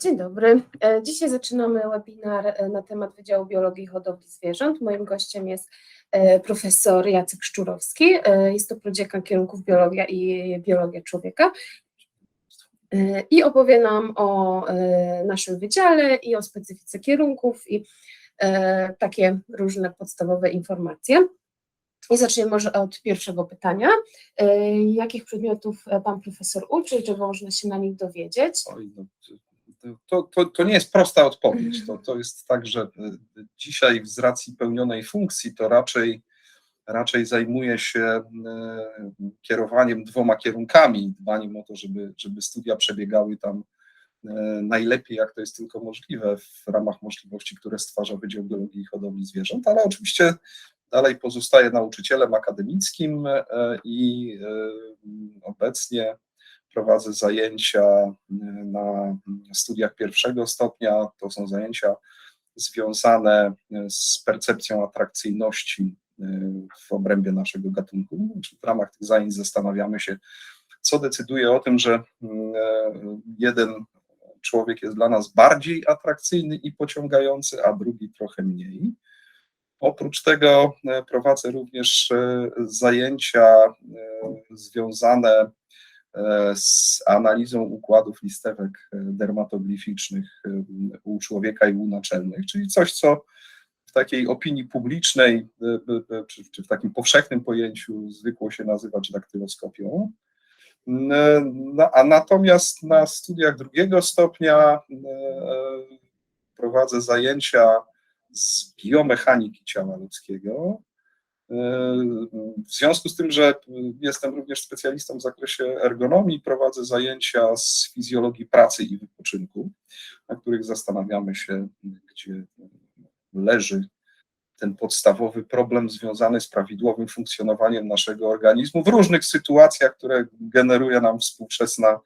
Dzień dobry. E, Dzisiaj zaczynamy webinar e, na temat Wydziału Biologii i Hodowli Zwierząt. Moim gościem jest e, profesor Jacek Szczurowski. Jest to prodziekan kierunków biologia i biologia człowieka. I opowie nam o naszym wydziale i o specyfice kierunków i takie różne podstawowe informacje. I zaczniemy może od pierwszego pytania. Jakich przedmiotów pan profesor uczy, czego można się na nich dowiedzieć? Oj, no, to, to, to nie jest prosta odpowiedź. To, to jest tak, że y, dzisiaj z racji pełnionej funkcji to raczej, raczej zajmuję się y, kierowaniem dwoma kierunkami, dbaniem o to, żeby, żeby studia przebiegały tam y, najlepiej, jak to jest tylko możliwe w ramach możliwości, które stwarza Wydział Biologii i Hodowli Zwierząt, ale oczywiście dalej pozostaję nauczycielem akademickim i obecnie prowadzę zajęcia na studiach pierwszego stopnia. To są zajęcia związane z percepcją atrakcyjności w obrębie naszego gatunku. W ramach tych zajęć zastanawiamy się, co decyduje o tym, że jeden człowiek jest dla nas bardziej atrakcyjny i pociągający, a drugi trochę mniej. Oprócz tego prowadzę również zajęcia związane z analizą układów listewek dermatoglificznych u człowieka i u naczelnych, czyli coś, co w takiej opinii publicznej, czy, czy w takim powszechnym pojęciu zwykło się nazywać daktyloskopią. No, a natomiast na studiach drugiego stopnia prowadzę zajęcia z biomechaniki ciała ludzkiego, w związku z tym, że jestem również specjalistą w zakresie ergonomii, prowadzę zajęcia z fizjologii pracy i wypoczynku, na których zastanawiamy się, gdzie leży ten podstawowy problem związany z prawidłowym funkcjonowaniem naszego organizmu w różnych sytuacjach, które generuje nam współczesna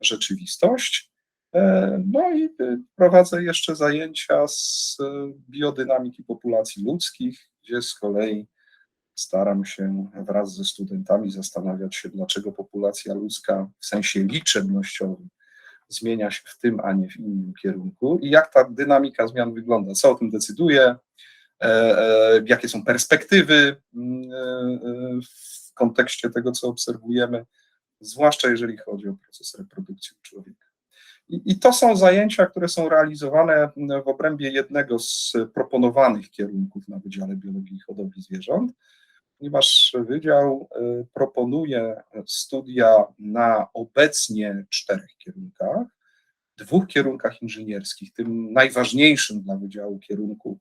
rzeczywistość. No i prowadzę jeszcze zajęcia z biodynamiki populacji ludzkich, gdzie z kolei staram się wraz ze studentami zastanawiać się, dlaczego populacja ludzka w sensie liczebnościowym zmienia się w tym, a nie w innym kierunku i jak ta dynamika zmian wygląda, co o tym decyduje, e, e, jakie są perspektywy mm, e, w kontekście tego, co obserwujemy, zwłaszcza jeżeli chodzi o proces reprodukcji człowieka. I to są zajęcia, które są realizowane w obrębie jednego z proponowanych kierunków na Wydziale Biologii i Hodowli Zwierząt, ponieważ Wydział y, proponuje studia na obecnie czterech kierunkach, dwóch kierunkach inżynierskich. Tym najważniejszym dla Wydziału kierunku,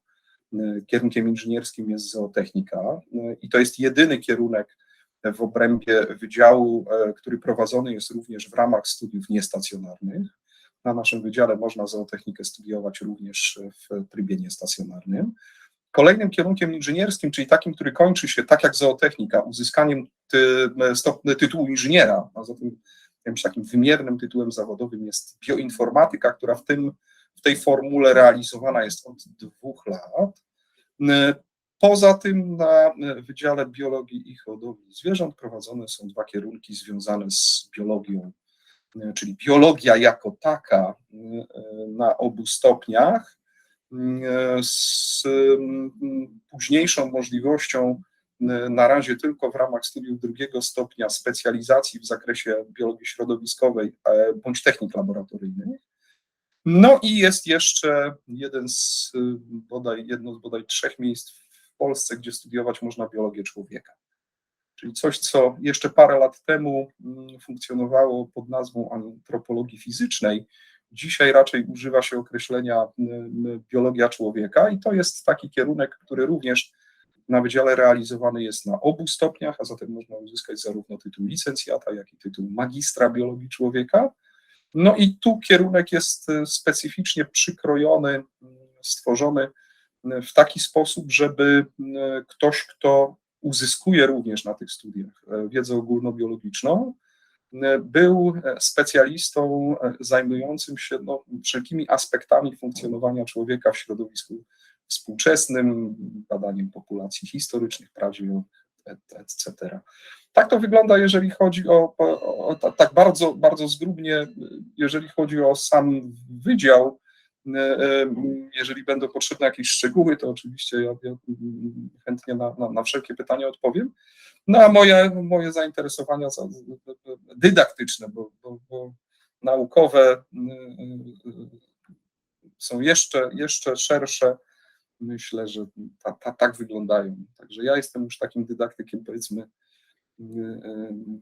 y, kierunkiem inżynierskim jest zootechnika y, i to jest jedyny kierunek w obrębie wydziału, który prowadzony jest również w ramach studiów niestacjonarnych. Na naszym wydziale można zootechnikę studiować również w trybie niestacjonarnym. Kolejnym kierunkiem inżynierskim, czyli takim, który kończy się tak jak zootechnika, uzyskaniem ty, stopny tytułu inżyniera, a zatem jakimś takim wymiernym tytułem zawodowym jest bioinformatyka, która w, tym, w tej formule realizowana jest od dwóch lat. Poza tym na Wydziale Biologii i Hodowli Zwierząt prowadzone są dwa kierunki związane z biologią, czyli biologia jako taka na obu stopniach, z późniejszą możliwością na razie tylko w ramach studiów drugiego stopnia specjalizacji w zakresie biologii środowiskowej e, bądź technik laboratoryjnych. No i jest jeszcze jeden z bodaj, jedno z bodaj trzech miejsc w Polsce, gdzie studiować można biologię człowieka. Czyli coś, co jeszcze parę lat temu funkcjonowało pod nazwą antropologii fizycznej, Dzisiaj raczej używa się określenia biologia człowieka i to jest taki kierunek, który również na wydziale realizowany jest na obu stopniach, a zatem można uzyskać zarówno tytuł licencjata, jak i tytuł magistra biologii człowieka. No i tu kierunek jest e, specyficznie przykrojony, stworzony w taki sposób, żeby ktoś, kto uzyskuje również na tych studiach e, wiedzę ogólnobiologiczną, był specjalistą zajmującym się no, wszelkimi aspektami funkcjonowania człowieka w środowisku współczesnym, badaniem populacji historycznych, prawdziwych, et, etc. Tak to wygląda, jeżeli chodzi o, o, o tak bardzo, bardzo zgrubnie, jeżeli chodzi o sam wydział. Jeżeli będą potrzebne jakieś szczegóły, to oczywiście ja, ja chętnie na, na, na, wszelkie pytania odpowiem. No a moje, moje zainteresowania dydaktyczne, bo, bo, bo naukowe są jeszcze, jeszcze szersze. Myślę, że ta, ta, tak wyglądają. Także ja jestem już takim dydaktykiem, powiedzmy,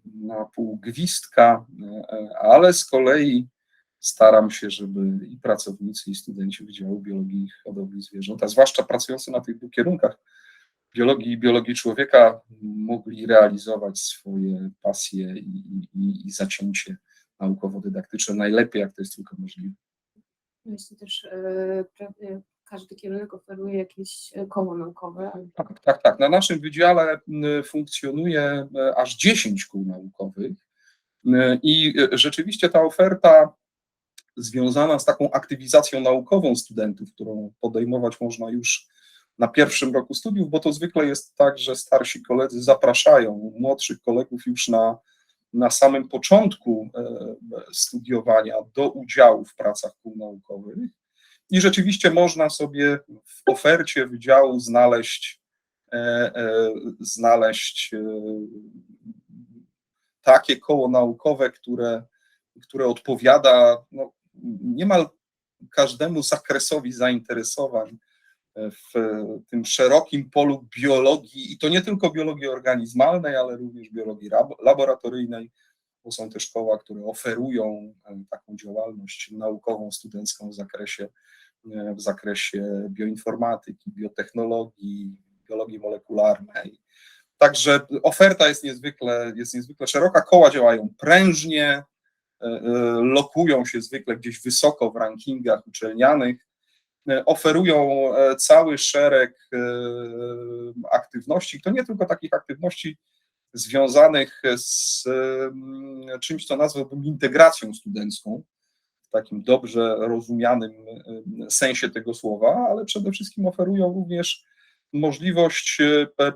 na pół gwizdka, ale z kolei staram się, żeby i pracownicy, i studenci Wydziału Biologii i Hodowli Zwierząt, a zwłaszcza pracujący na tych dwóch kierunkach, biologii i biologii człowieka, mogli realizować swoje pasje i, i, i zacięcie naukowo-dydaktyczne najlepiej, jak to jest tylko możliwe. Myślę też, e, prawie każdy kierunek oferuje jakieś e, koło naukowe. Tak, tak, tak. Na naszym wydziale funkcjonuje e, aż 10 kół naukowych i rzeczywiście ta oferta związana z taką aktywizacją naukową studentów, którą podejmować można już na pierwszym roku studiów, bo to zwykle jest tak, że starsi koledzy zapraszają młodszych kolegów już na, na samym początku studiowania do udziału w pracach kół naukowych. I rzeczywiście można sobie w ofercie wydziału znaleźć, e, e, znaleźć e, takie koło naukowe, które, które odpowiada no, niemal każdemu zakresowi zainteresowań w tym szerokim polu biologii, i to nie tylko biologii organizmalnej, ale również biologii laboratoryjnej, bo są też koła, które oferują taką działalność naukową, studencką w zakresie, w zakresie bioinformatyki, biotechnologii, biologii molekularnej. Także oferta jest niezwykle, jest niezwykle szeroka, koła działają prężnie, lokują się zwykle gdzieś wysoko w rankingach uczelnianych, oferują cały szereg aktywności. To nie tylko takich aktywności związanych z czymś, co nazwałbym integracją studencką, w takim dobrze rozumianym sensie tego słowa, ale przede wszystkim oferują również możliwość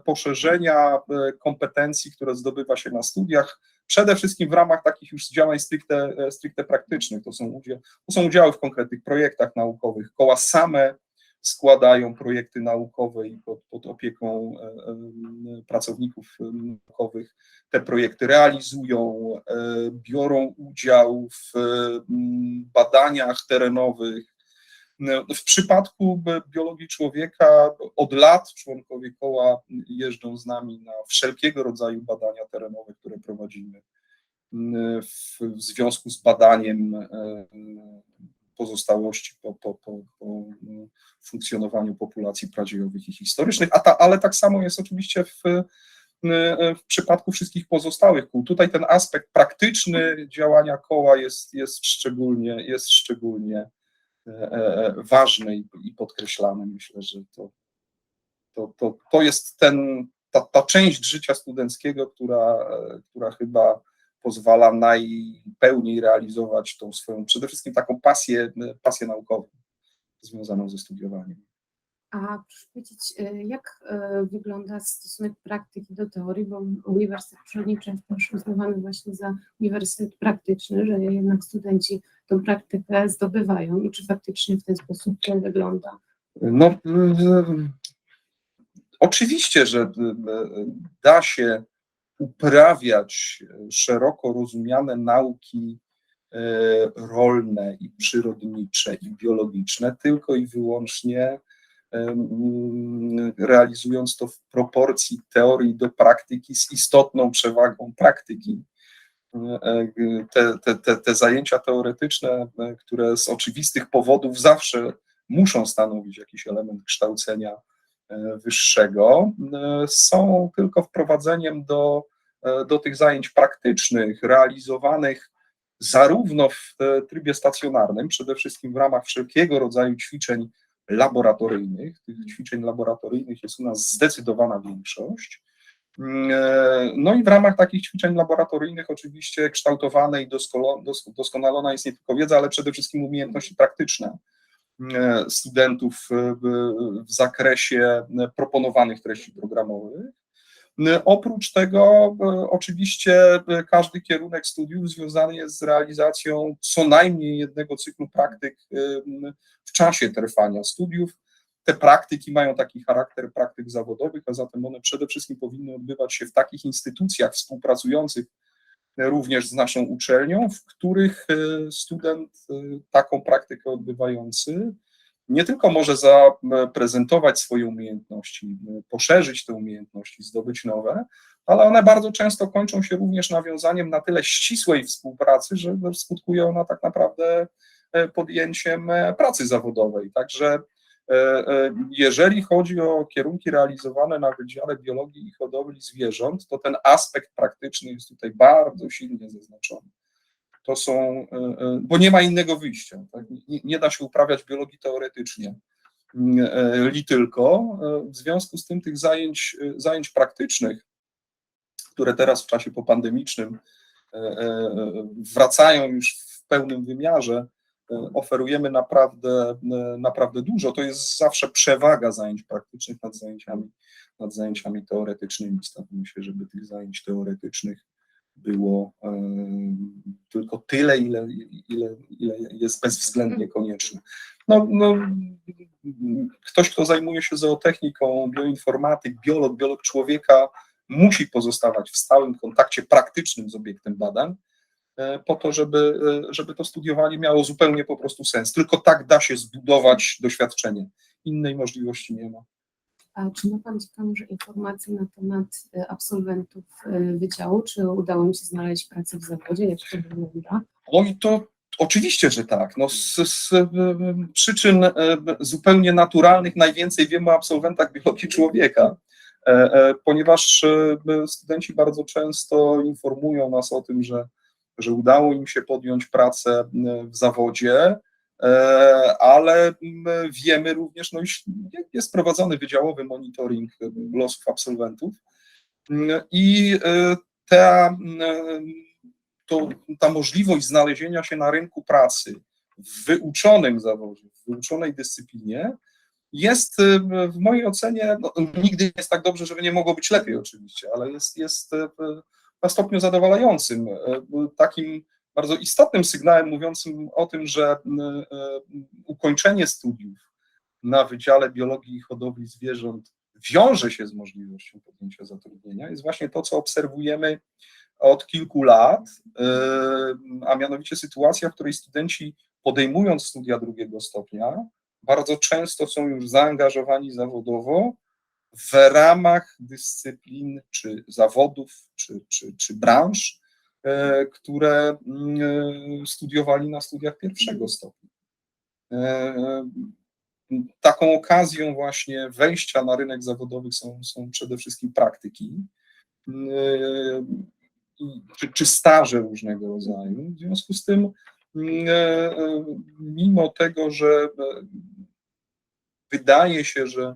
poszerzenia kompetencji, które zdobywa się na studiach, przede wszystkim w ramach takich już działań stricte, stricte praktycznych. To są, udział, to są udziały w konkretnych projektach naukowych. Koła same składają projekty naukowe i pod, pod opieką pracowników naukowych te projekty realizują, biorą udział w badaniach terenowych. W przypadku biologii człowieka od lat członkowie koła jeżdżą z nami na wszelkiego rodzaju badania terenowe, które prowadzimy w, związku z badaniem pozostałości po, po, po, po funkcjonowaniu populacji pradziejowych i historycznych, a ta, ale tak samo jest oczywiście w, w przypadku wszystkich pozostałych kół. Tutaj ten aspekt praktyczny działania koła jest, jest, szczególnie, jest szczególnie ważny i podkreślany. Myślę, że to, to, to, to jest ten, ta, ta część życia studenckiego, która, która chyba pozwala najpełniej realizować tą swoją, przede wszystkim taką pasję, pasję naukową związaną ze studiowaniem. A proszę powiedzieć, jak wygląda stosunek praktyki do teorii, bo Uniwersytet Przyrodniczy jest też uznawany właśnie za uniwersytet praktyczny, że jednak studenci tą praktykę zdobywają i czy faktycznie w ten sposób to wygląda? No, oczywiście, że da się uprawiać szeroko rozumiane nauki rolne i przyrodnicze i biologiczne tylko i wyłącznie realizując to w proporcji teorii do praktyki z istotną przewagą praktyki. Te, te, te, te zajęcia teoretyczne, które z oczywistych powodów zawsze muszą stanowić jakiś element kształcenia wyższego, są tylko wprowadzeniem do, do tych zajęć praktycznych, realizowanych zarówno w trybie stacjonarnym, przede wszystkim w ramach wszelkiego rodzaju ćwiczeń laboratoryjnych. Tych ćwiczeń laboratoryjnych jest u nas zdecydowana większość. No i w ramach takich ćwiczeń laboratoryjnych oczywiście kształtowane i doskonalona jest nie tylko wiedza, ale przede wszystkim umiejętności praktyczne studentów w zakresie proponowanych treści programowych. Oprócz tego, oczywiście, każdy kierunek studiów związany jest z realizacją co najmniej jednego cyklu praktyk w czasie trwania studiów. Te praktyki mają taki charakter praktyk zawodowych, a zatem one przede wszystkim powinny odbywać się w takich instytucjach współpracujących również z naszą uczelnią, w których student taką praktykę odbywający nie tylko może zaprezentować swoje umiejętności, poszerzyć te umiejętności, zdobyć nowe, ale one bardzo często kończą się również nawiązaniem na tyle ścisłej współpracy, że skutkuje ona tak naprawdę podjęciem pracy zawodowej. Także jeżeli chodzi o kierunki realizowane na Wydziale Biologii i Hodowli Zwierząt, to ten aspekt praktyczny jest tutaj bardzo silnie zaznaczony to są, bo nie ma innego wyjścia. Tak? Nie, nie, da się uprawiać biologii teoretycznie, li tylko. W związku z tym tych zajęć, zajęć praktycznych, które teraz w czasie popandemicznym wracają już w pełnym wymiarze, oferujemy naprawdę, naprawdę dużo. To jest zawsze przewaga zajęć praktycznych nad zajęciami, nad zajęciami teoretycznymi. Stąd myślę, żeby tych zajęć teoretycznych było tylko tyle, ile, ile, ile jest bezwzględnie konieczne. No, no, ktoś, kto zajmuje się zootechniką, bioinformatyk, biolog, biolog człowieka, musi pozostawać w stałym kontakcie praktycznym z obiektem badań, po to, żeby, żeby to studiowanie miało zupełnie po prostu sens. Tylko tak da się zbudować doświadczenie. Innej możliwości nie ma. Czy ma Pan może informacje na temat e, absolwentów e, wydziału? Czy udało mi się znaleźć pracę w zawodzie? Jak to wygląda? Oj, to oczywiście, że tak. No, z, z przyczyn e, zupełnie naturalnych najwięcej wiemy o absolwentach biologii człowieka, ponieważ studenci bardzo często informują nas o tym, że, że udało im się podjąć pracę w zawodzie, ale wiemy również, no iż jest prowadzony wydziałowy monitoring losów absolwentów. I ta, to, ta możliwość znalezienia się na rynku pracy w wyuczonym zawodzie, w wyuczonej dyscyplinie jest w mojej ocenie, no, nigdy nie jest tak dobrze, żeby nie mogło być lepiej oczywiście, ale jest, jest na stopniu zadowalającym, takim bardzo istotnym sygnałem mówiącym o tym, że e, ukończenie studiów na Wydziale Biologii i Hodowli Zwierząt wiąże się z możliwością podjęcia zatrudnienia, jest właśnie to, co obserwujemy od kilku lat, e, a mianowicie sytuacja, w której studenci podejmując studia drugiego stopnia, bardzo często są już zaangażowani zawodowo w ramach dyscyplin, czy zawodów, czy, czy, czy branż, E, które mm, e, studiowali na studiach pierwszego stopnia. E, taką okazją właśnie wejścia na rynek zawodowy są, są przede wszystkim praktyki czy, czy staże różnego rodzaju. W związku z tym, mimo tego, że wydaje się, że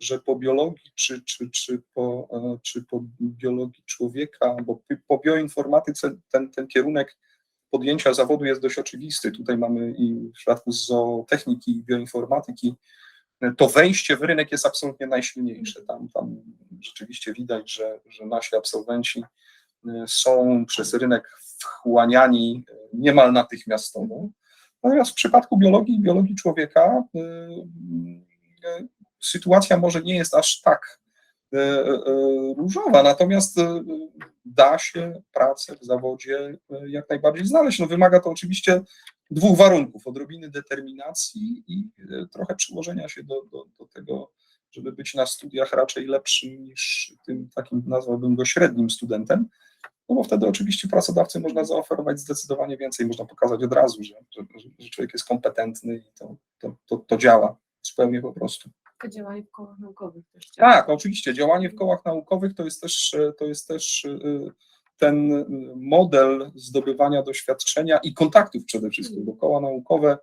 że po biologii, czy, czy, czy, po, e, czy po biologii człowieka, bo po bioinformatyce ten, ten kierunek podjęcia zawodu jest dość oczywisty. Tutaj mamy i w przypadku zootechniki i bioinformatyki to wejście w rynek jest absolutnie najsilniejsze. Tam, tam rzeczywiście widać, że, że nasi absolwenci e, są przez rynek wchłaniani e, niemal natychmiastowo. Natomiast w przypadku biologii, biologii człowieka sytuacja może nie jest aż tak e, e, różowa, natomiast e, da się pracę w zawodzie jak najbardziej znaleźć. No wymaga to oczywiście dwóch warunków, odrobiny determinacji i trochę przyłożenia się do, do, do tego, żeby być na studiach raczej lepszym niż tym takim, nazwałbym go średnim studentem, no bo wtedy oczywiście pracodawcy można zaoferować zdecydowanie więcej, można pokazać od razu, że, że, że człowiek jest kompetentny i to, to, to, to działa zupełnie po prostu. Działanie w kołach naukowych też. Tak, oczywiście. Działanie w kołach naukowych to jest też, to jest też y, ten model zdobywania doświadczenia i kontaktów przede wszystkim, bo koła naukowe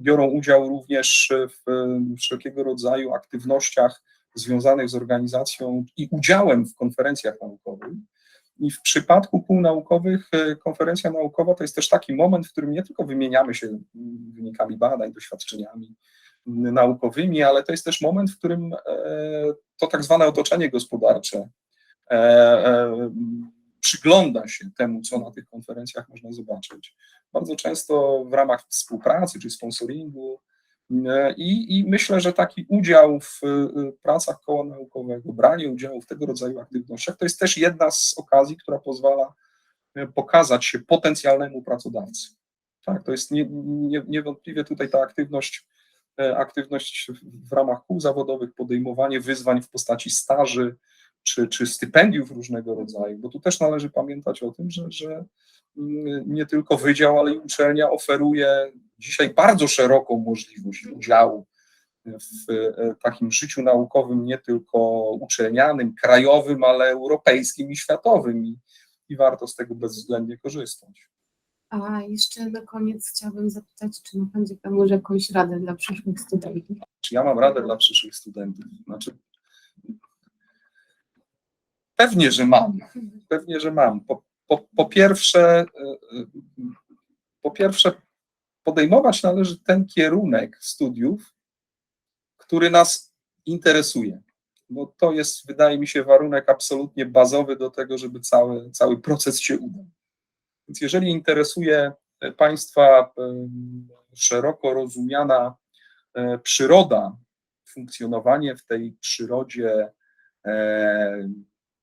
biorą udział również w wszelkiego rodzaju aktywnościach związanych z organizacją i udziałem w konferencjach naukowych. I w przypadku kół naukowych, konferencja naukowa to jest też taki moment, w którym nie tylko wymieniamy się wynikami badań, doświadczeniami, naukowymi, ale to jest też moment, w którym e, to tak zwane otoczenie gospodarcze e, e, przygląda się temu, co na tych konferencjach można zobaczyć. Bardzo często w ramach współpracy czy sponsoringu. I, I myślę, że taki udział w pracach koła naukowego, branie udziału w tego rodzaju aktywnościach, to jest też jedna z okazji, która pozwala pokazać się potencjalnemu pracodawcy. Tak, to jest nie, nie, niewątpliwie tutaj ta aktywność, aktywność w ramach kół zawodowych, podejmowanie wyzwań w postaci staży czy, czy stypendiów różnego rodzaju, bo tu też należy pamiętać o tym, że, że mm, nie tylko wydział, ale i uczelnia oferuje dzisiaj bardzo szeroką możliwość udziału w e, takim życiu naukowym, nie tylko uczelnianym, krajowym, ale europejskim i światowym i, i warto z tego bezwzględnie korzystać. A jeszcze na koniec chciałabym zapytać, czy ma Pan dzieka może jakąś radę dla przyszłych studentów? Czy ja mam radę dla przyszłych studentów? Znaczy, pewnie, że mam. Pewnie, że mam. Po, po, po pierwsze, e, e, po pierwsze, podejmować należy ten kierunek studiów, który nas interesuje, bo to jest, wydaje mi się, warunek absolutnie bazowy do tego, żeby cały, cały proces się udał. Więc jeżeli interesuje Państwa szeroko rozumiana e, przyroda, funkcjonowanie w tej przyrodzie e,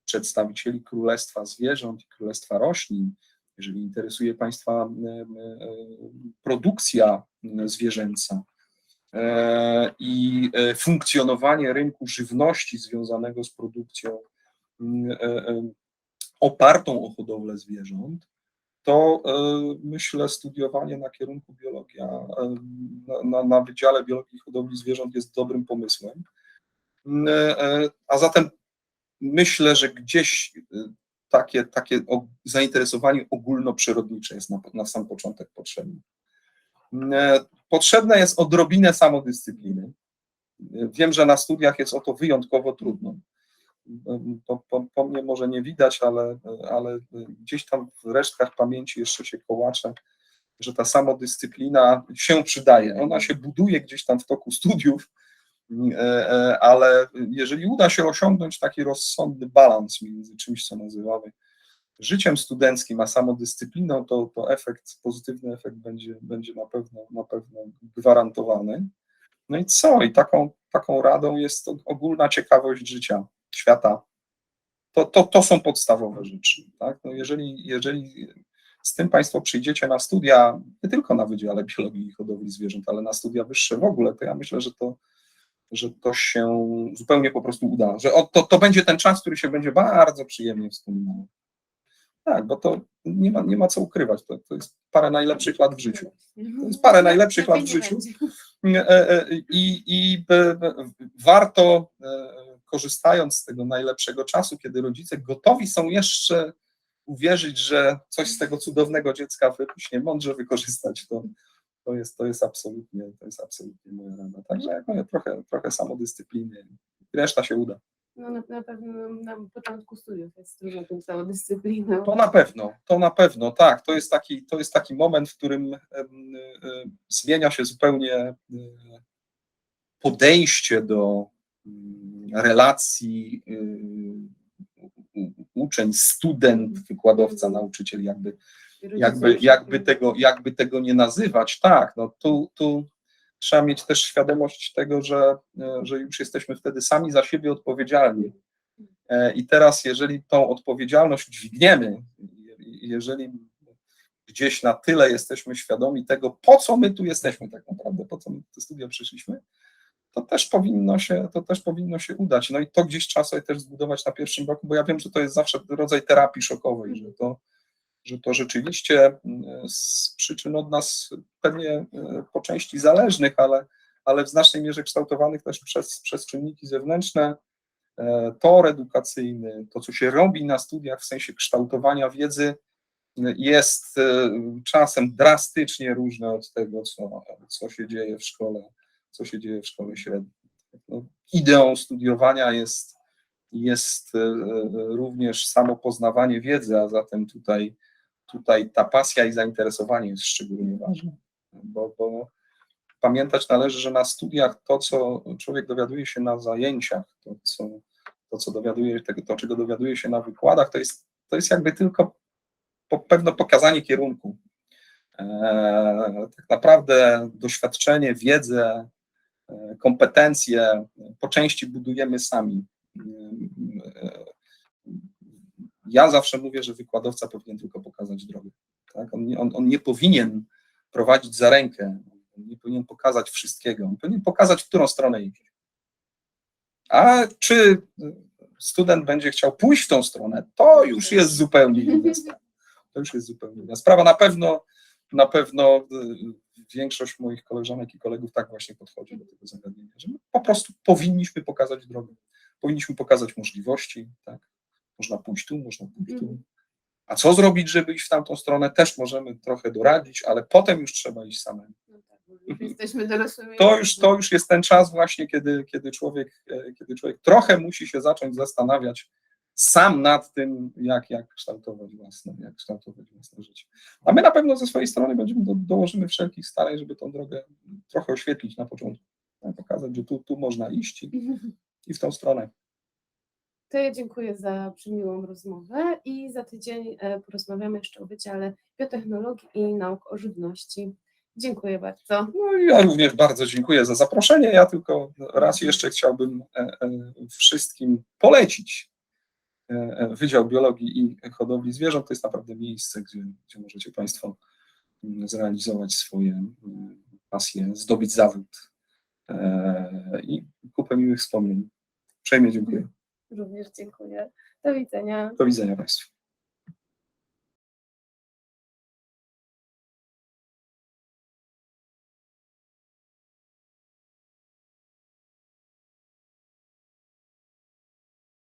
przedstawicieli Królestwa Zwierząt i Królestwa Roślin, jeżeli interesuje Państwa produkcja zwierzęca e, i funkcjonowanie rynku żywności związanego z produkcją opartą o hodowlę zwierząt, to e, myślę studiowanie na kierunku biologia, e, na, na, Wydziale Biologii Hodowli Zwierząt jest dobrym pomysłem. E, A zatem myślę, że gdzieś takie, takie zainteresowanie ogólnoprzyrodnicze jest na, na sam początek potrzebne. Potrzebne jest odrobinę samodyscypliny. Wiem, że na studiach jest o to wyjątkowo trudno po, po, po mnie może nie widać, ale, ale gdzieś tam w resztkach pamięci jeszcze się kołacze, że ta samodyscyplina się przydaje. Ona się buduje gdzieś tam w toku studiów, e, e, ale jeżeli uda się osiągnąć taki rozsądny balans między czymś, co nazywamy życiem studenckim, a samodyscypliną, to, to efekt, pozytywny efekt będzie, będzie na pewno, na pewno gwarantowany. No i co? I taką, taką radą jest ogólna ciekawość życia świata. To, to, to są podstawowe rzeczy. Tak? No jeżeli, jeżeli z tym Państwo przyjdziecie na studia, nie tylko na Wydziale Biologii i Hodowli Zwierząt, ale na studia wyższe w ogóle, to ja myślę, że to, że to się zupełnie po prostu uda, że to, to będzie ten czas, który się będzie bardzo przyjemnie wspominał. Tak, bo to nie ma, nie ma co ukrywać, to, to jest parę najlepszych lat w życiu. To jest parę najlepszych lat w życiu. E, e, I, i b- b- warto, e, korzystając z tego najlepszego czasu, kiedy rodzice gotowi są jeszcze uwierzyć, że coś z tego cudownego dziecka wyrośnie, mądrze wykorzystać to. To jest, to jest absolutnie, to jest absolutnie moja rada. Także jak mówię, trochę, trochę samodyscypliny, reszta się uda. No na, na pewno na początku studiów jest trudno tą samodyscypliną. To na pewno, to na pewno, tak. To jest taki, to jest taki moment, w którym em, e, zmienia się zupełnie e, podejście do mm, relacji y, uczeń, student, wykładowca, nauczyciel, jakby, jakby, jakby, tego, jakby tego nie nazywać. Tak, no tu, tu trzeba mieć też świadomość tego, że, e, że już jesteśmy wtedy sami za siebie odpowiedzialni. E, I teraz, jeżeli tą odpowiedzialność dźwigniemy, je- jeżeli gdzieś na tyle jesteśmy świadomi tego, po co my tu jesteśmy tak naprawdę, po co my te studia przyszliśmy, to też powinno się, to też powinno się udać. No i to gdzieś trzeba sobie też zbudować na pierwszym roku, bo ja wiem, że to jest zawsze rodzaj terapii szokowej, że to, że to rzeczywiście mm, z przyczyn od nas pewnie e, po części zależnych, ale, ale w znacznej mierze kształtowanych też przez, przez czynniki zewnętrzne, e, tor edukacyjny, to co się robi na studiach w sensie kształtowania wiedzy, e, jest e, czasem drastycznie różne od tego, co, co się dzieje w szkole, co się dzieje w szkole średniej. No, ideą studiowania jest, jest e, e, również samo poznawanie wiedzy, a zatem tutaj, tutaj ta pasja i zainteresowanie jest szczególnie ważne, bo, bo pamiętać należy, że na studiach to, co człowiek dowiaduje się na zajęciach, to, co to, co dowiaduje, tego, to, czego dowiaduje się na wykładach, to jest, to jest jakby tylko po, pewne pokazanie kierunku. E, tak naprawdę doświadczenie, wiedzę, kompetencje po części budujemy sami. Ja zawsze mówię, że wykładowca powinien tylko pokazać drogę. Tak? On, nie, on, on nie powinien prowadzić za rękę, on nie powinien pokazać wszystkiego, on powinien pokazać, w którą stronę iść. A czy student będzie chciał pójść w tą stronę, to już jest zupełnie inna sprawa. To już jest zupełnie inna sprawa. Na pewno, na pewno większość moich koleżanek i kolegów tak właśnie podchodzi do tego zagadnienia, że my po prostu powinniśmy pokazać drogę. Powinniśmy pokazać możliwości, tak? Można pójść tu, można pójść tu. Mhm. A co zrobić, żeby iść w tamtą stronę, też możemy trochę doradzić, ale potem już trzeba iść samemu. No tak, jesteśmy dorosłymi. To już, to już jest ten czas właśnie, kiedy, kiedy, człowiek, e, kiedy człowiek trochę musi się zacząć zastanawiać sam nad tym, jak, jak, kształtować własne, jak kształtować własne życie. A my na pewno ze swojej strony będziemy do, dołożymy wszelkich starań, żeby tą drogę trochę oświetlić na początku. Tak, Pokazać, że tu, tu można iść i, i w tą stronę. To ja dziękuję za przymiłą rozmowę i za tydzień e, porozmawiamy jeszcze o Wydziale Biotechnologii i Nauk o Żywności. Dziękuję bardzo. No i ja również bardzo dziękuję za zaproszenie. Ja tylko raz jeszcze chciałbym e, e, wszystkim polecić Wydział Biologii i Hodowli Zwierząt. To jest naprawdę miejsce, gdzie, gdzie możecie Państwo mm, zrealizować swoje mm, pasje, zdobyć zawód e, i kupę miłych wspomnień. Uprzejmie dziękuję. Również dziękuję. Do widzenia. Do widzenia Państwu.